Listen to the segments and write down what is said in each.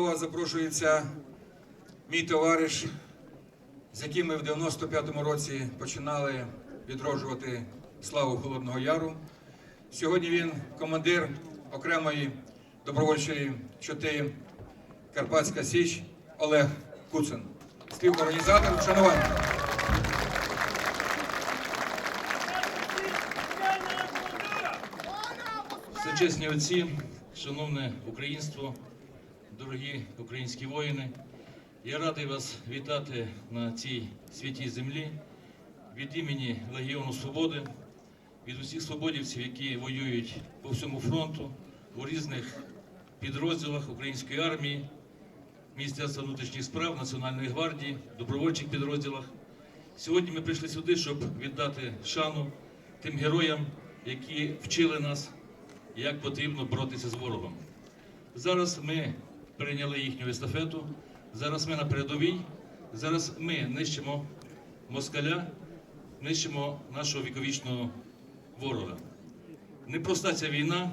Запрошується мій товариш, з яким ми в 95-му році починали відроджувати славу Холодного Яру. Сьогодні він командир окремої добровольчої чоти Карпатська Січ Олег Куцин. Співорганізатор вшанування. Всечесні отці, шановне українство, дорогі українські воїни, я радий вас вітати на цій святій землі від імені Легіону Свободи, від усіх свободівців, які воюють по всьому фронту у різних підрозділах української армії, Міністерства внутрішніх справ, Національної гвардії, добровольчих підрозділах. Сьогодні ми прийшли сюди, щоб віддати шану тим героям, які вчили нас як потрібно боротися з ворогом. Зараз ми прийняли їхню естафету, зараз ми на передовій, зараз ми нищимо москаля, нищимо нашого віковічного ворога. Непроста ця війна,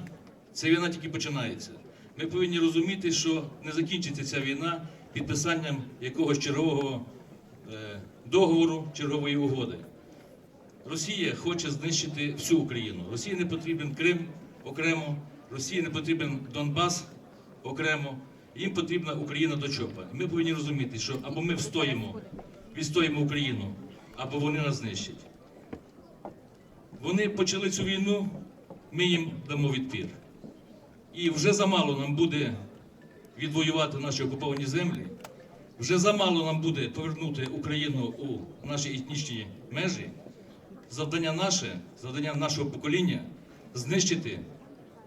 ця війна тільки починається. Ми повинні розуміти, що не закінчиться ця війна підписанням якогось чергового е, договору, чергової угоди. Росія хоче знищити всю Україну. Росії не потрібен Крим окремо, Росії не потрібен Донбас окремо. Їм потрібна Україна до чопа. Ми повинні розуміти, що або ми встоїмо, відстоїмо Україну, або вони нас знищать. Вони почали цю війну, ми їм дамо відпір. І вже замало нам буде відвоювати наші окуповані землі. Вже замало нам буде повернути Україну у наші етнічні межі. Завдання наше, завдання нашого покоління знищити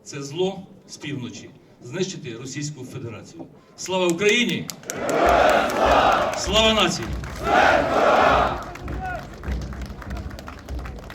це зло з півночі, знищити Російську Федерацію. Слава Україні! Слава нації!